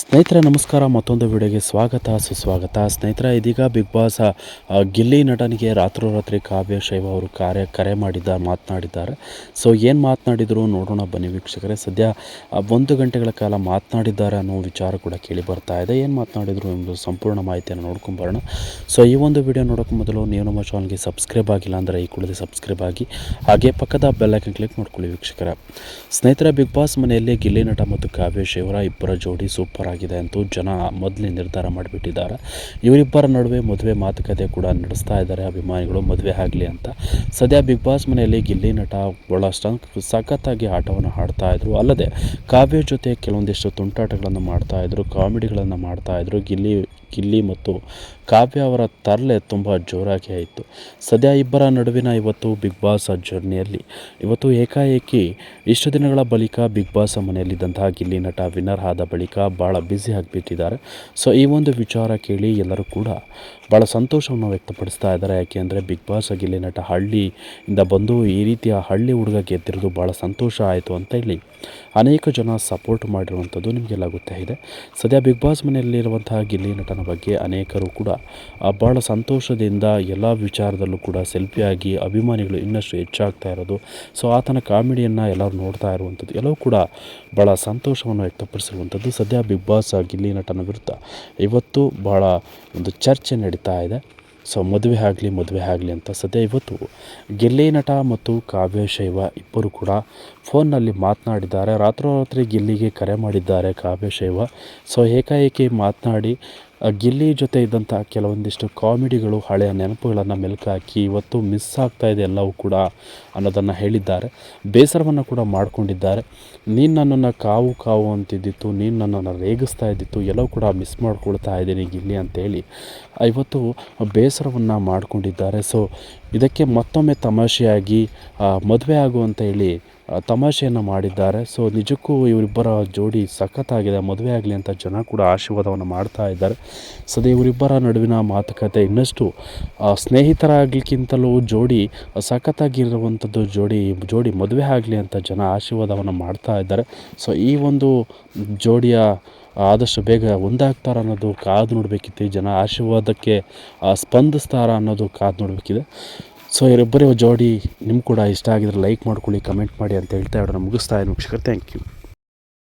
ಸ್ನೇಹಿತರೆ, ನಮಸ್ಕಾರ. ಮತ್ತೊಂದು ವಿಡಿಯೋಗೆ ಸ್ವಾಗತ. ಸುಸ್ವಾಗತ. ಸ್ನೇಹಿತರೆ, ಇದೀಗ ಬಿಗ್ ಬಾಸ್ ಗಿಲ್ಲಿ ನಟನಿಗೆ ರಾತ್ರೋರಾತ್ರಿ ಕಾವ್ಯ ಶೈವ ಅವರು ಕಾರ್ಯ ಕರೆ ಮಾಡಿದ್ದ ಮಾತನಾಡಿದ್ದಾರೆ. ಸೊ, ಏನು ಮಾತನಾಡಿದರು ನೋಡೋಣ ಬನ್ನಿ ವೀಕ್ಷಕರೇ. ಸದ್ಯ ಒಂದು ಗಂಟೆಗಳ ಕಾಲ ಮಾತನಾಡಿದ್ದಾರೆ ಅನ್ನೋ ವಿಚಾರ ಕೂಡ ಕೇಳಿ ಬರ್ತಾ ಇದೆ. ಏನು ಮಾತನಾಡಿದರು ಎಂಬುದು ಸಂಪೂರ್ಣ ಮಾಹಿತಿಯನ್ನು ನೋಡ್ಕೊಂಬರೋಣ ಸೊ, ಈ ಒಂದು ವಿಡಿಯೋ ನೋಡೋಕೆ ಮೊದಲು ನೀವು ನಮ್ಮ ಚಾನಲ್ಗೆ ಸಬ್ಸ್ಕ್ರೈಬ್ ಆಗಿಲ್ಲ ಅಂದರೆ ಈ ಕೂಡಲೇ ಸಬ್ಸ್ಕ್ರೈಬ್ ಆಗಿ, ಹಾಗೆ ಪಕ್ಕದ ಬೆಲ್ಲೈಕನ್ ಕ್ಲಿಕ್ ಮಾಡ್ಕೊಳ್ಳಿ ವೀಕ್ಷಕರ. ಸ್ನೇಹಿತರೆ ಬಿಗ್ ಬಾಸ್ ಮನೆಯಲ್ಲಿ ಗಿಲ್ಲಿ ನಟ ಮತ್ತು ಕಾವ್ಯ ಶಿವರ ಇಬ್ಬರ ಜೋಡಿ ಸೂಪರ್ ಆಗಿದೆ ಅಂತೂ ಜನ ಮೊದಲೇ ನಿರ್ಧಾರ ಮಾಡಿಬಿಟ್ಟಿದ್ದಾರೆ. ಇವರಿಬ್ಬರ ನಡುವೆ ಮದುವೆ ಮಾತುಕತೆ ಕೂಡ ನಡೆಸ್ತಾ ಇದ್ದಾರೆ, ಅಭಿಮಾನಿಗಳು ಮದುವೆ ಆಗಲಿ ಅಂತ. ಸದ್ಯ ಬಿಗ್ ಬಾಸ್ ಮನೆಯಲ್ಲಿ ಗಿಲ್ಲಿ ನಟ ಭಾಳಷ್ಟು ಸಖತ್ತಾಗಿ ಆಟವನ್ನು ಆಡ್ತಾ ಇದ್ರು. ಅಲ್ಲದೆ ಕಾವ್ಯ ಜೊತೆ ಕೆಲವೊಂದಿಷ್ಟು ತುಂಟಾಟಗಳನ್ನು ಮಾಡ್ತಾ ಇದ್ರು, ಕಾಮಿಡಿಗಳನ್ನು ಮಾಡ್ತಾ ಇದ್ರು. ಗಿಲ್ಲಿ ಗಿಲ್ಲಿ ಮತ್ತು ಕಾವ್ಯ ಅವರ ತರಲೆ ತುಂಬ ಜೋರಾಗಿ ಆಯಿತು. ಸದ್ಯ ಇಬ್ಬರ ನಡುವಿನ ಇವತ್ತು ಬಿಗ್ ಬಾಸ್ ಜರ್ನಿಯಲ್ಲಿ. ಇವತ್ತು ಏಕಾಏಕಿ ಇಷ್ಟು ದಿನಗಳ ಬಳಿಕ ಬಿಗ್ ಬಾಸ್ ಮನೆಯಲ್ಲಿದ್ದಂತಹ ಗಿಲ್ಲಿ ನಟ ವಿನ್ನರ್ ಆದ ಬಳಿಕ ಭಾಳ ಬ್ಯುಸಿ ಆಗಿಬಿಟ್ಟಿದ್ದಾರೆ. ಸೊ, ಈ ಒಂದು ವಿಚಾರ ಕೇಳಿ ಎಲ್ಲರೂ ಕೂಡ ಭಾಳ ಸಂತೋಷವನ್ನು ವ್ಯಕ್ತಪಡಿಸ್ತಾ ಇದ್ದಾರೆ. ಯಾಕೆಂದರೆ ಬಿಗ್ ಬಾಸ್ ಗಿಲ್ಲಿ ನಟ ಹಳ್ಳಿಯಿಂದ ಬಂದು ಈ ರೀತಿಯ ಹಳ್ಳಿ ಹುಡುಗ ಗೆದ್ದಿರೋದು ಭಾಳ ಸಂತೋಷ ಆಯಿತು ಅಂತ ಹೇಳಿ ಅನೇಕ ಜನ ಸಪೋರ್ಟ್ ಮಾಡಿರುವಂಥದ್ದು ನಿಮಗೆಲ್ಲ ಗೊತ್ತೇ ಇದೆ ಸದ್ಯ ಬಿಗ್ ಬಾಸ್ ಮನೆಯಲ್ಲಿರುವಂತಹ ಗಿಲ್ಲಿ ನಟನ ಬಗ್ಗೆ ಅನೇಕರು ಕೂಡ ಭಾಳ ಸಂತೋಷದಿಂದ ಎಲ್ಲ ವಿಚಾರದಲ್ಲೂ ಕೂಡ ಸೆಲ್ಫಿಯಾಗಿ ಅಭಿಮಾನಿಗಳು ಇನ್ನಷ್ಟು ಹೆಚ್ಚಾಗ್ತಾ ಇರೋದು. ಸೊ ಆತನ ಕಾಮಿಡಿಯನ್ನು ಎಲ್ಲರೂ ನೋಡ್ತಾ ಇರುವಂಥದ್ದು. ಎಲ್ಲವೂ ಕೂಡ ಭಾಳ ಸಂತೋಷವನ್ನು ವ್ಯಕ್ತಪಡಿಸಿರುವಂಥದ್ದು. ಸದ್ಯ ಬಿಗ್ ಬಾಸ್ ಗಿಲ್ಲಿ ನಟನ ವಿರುದ್ಧ ಇವತ್ತು ಭಾಳ ಒಂದು ಚರ್ಚೆ ನಡೀತಾ ಇದೆ. ಸೊ ಮದುವೆ ಆಗಲಿ ಮದುವೆ ಆಗಲಿ ಅಂತ. ಸದ್ಯ ಇವತ್ತು ಗೆಲ್ಲೆ ನಟ ಮತ್ತು ಕಾವ್ಯ, ಶೈವ ಇಬ್ಬರು ಕೂಡ ಫೋನ್ನಲ್ಲಿ ಮಾತನಾಡಿದ್ದಾರೆ. ರಾತ್ರೋರಾತ್ರಿ ಗಿಲ್ಲಿಗೆ ಕರೆ ಮಾಡಿದ್ದಾರೆ ಕಾವ್ಯ ಶೈವ. ಸೊ, ಏಕಾಏಕಿ ಮಾತನಾಡಿ ಗಿಲ್ಲಿ ಜೊತೆ ಇದ್ದಂಥ ಕೆಲವೊಂದಿಷ್ಟು ಕಾಮಿಡಿಗಳು, ಹಳೆಯ ನೆನಪುಗಳನ್ನು ಮೆಲುಕಾಕಿ, ಇವತ್ತು ಮಿಸ್ ಆಗ್ತಾ ಇದೆ ಎಲ್ಲವೂ ಕೂಡ ಅನ್ನೋದನ್ನು ಹೇಳಿದ್ದಾರೆ. ಬೇಸರವನ್ನು ಕೂಡ ಮಾಡಿಕೊಂಡಿದ್ದಾರೆ. ನೀನು ನನ್ನನ್ನು ಕಾವು ಕಾವು ಅಂತಿದ್ದಿತ್ತು, ನೀನು ನನ್ನನ್ನು ರೇಗಿಸ್ತಾ ಇದ್ದಿತ್ತು, ಎಲ್ಲವೂ ಕೂಡ ಮಿಸ್ ಮಾಡ್ಕೊಳ್ತಾ ಇದ್ದೀನಿ ಗಿಲ್ಲಿ ಅಂತೇಳಿ ಇವತ್ತು ಬೇಸರವನ್ನು ಮಾಡಿಕೊಂಡಿದ್ದಾರೆ. ಸೊ, ಇದಕ್ಕೆ ಮತ್ತೊಮ್ಮೆ ತಮಾಷೆಯಾಗಿ ಮದುವೆ ಆಗು ಅಂತ ಹೇಳಿ ತಮಾಷೆಯನ್ನು ಮಾಡಿದ್ದಾರೆ. ಸೊ ನಿಜಕ್ಕೂ ಇವರಿಬ್ಬರ ಜೋಡಿ ಸಖತ್ತಾಗಿದೆ, ಮದುವೆ ಆಗಲಿ ಅಂತ ಜನ ಕೂಡ ಆಶೀರ್ವಾದವನ್ನು ಮಾಡ್ತಾ ಇದ್ದಾರೆ. ಸದ್ಯ ಇವರಿಬ್ಬರ ನಡುವಿನ ಮಾತುಕತೆ ಇನ್ನಷ್ಟು ಸ್ನೇಹಿತರಾಗಲಿಕ್ಕಿಂತಲೂ ಜೋಡಿ ಸಖತ್ತಾಗಿರುವಂಥದ್ದು ಜೋಡಿ ಜೋಡಿ ಮದುವೆ ಆಗಲಿ ಅಂತ ಜನ ಆಶೀರ್ವಾದವನ್ನು ಮಾಡ್ತಾ ಇದ್ದಾರೆ. ಸೊ ಈ ಒಂದು ಜೋಡಿಯ ಆದಷ್ಟು ಬೇಗ ಒಂದಾಗ್ತಾರ ಅನ್ನೋದು ಕಾದು ನೋಡಬೇಕಿತ್ತು. ಜನ ಆಶೀರ್ವಾದಕ್ಕೆ ಸ್ಪಂದಿಸ್ತಾರ ಅನ್ನೋದು ಕಾದು ನೋಡಬೇಕಿದೆ. ಸೊ ಇವರಿಬ್ಬರೇ ಜೋಡಿ ನಿಮ್ಗೆ ಕೂಡ ಇಷ್ಟ ಆಗಿದ್ರೆ ಲೈಕ್ ಮಾಡ್ಕೊಳ್ಳಿ ಕಮೆಂಟ್ ಮಾಡಿ ಅಂತ ಹೇಳ್ತಾ ಇರೋಣ ಮುಗಿಸ್ತಾ ಇದ್ದೀನಿ ವೀಕ್ಷಕರು. Thank you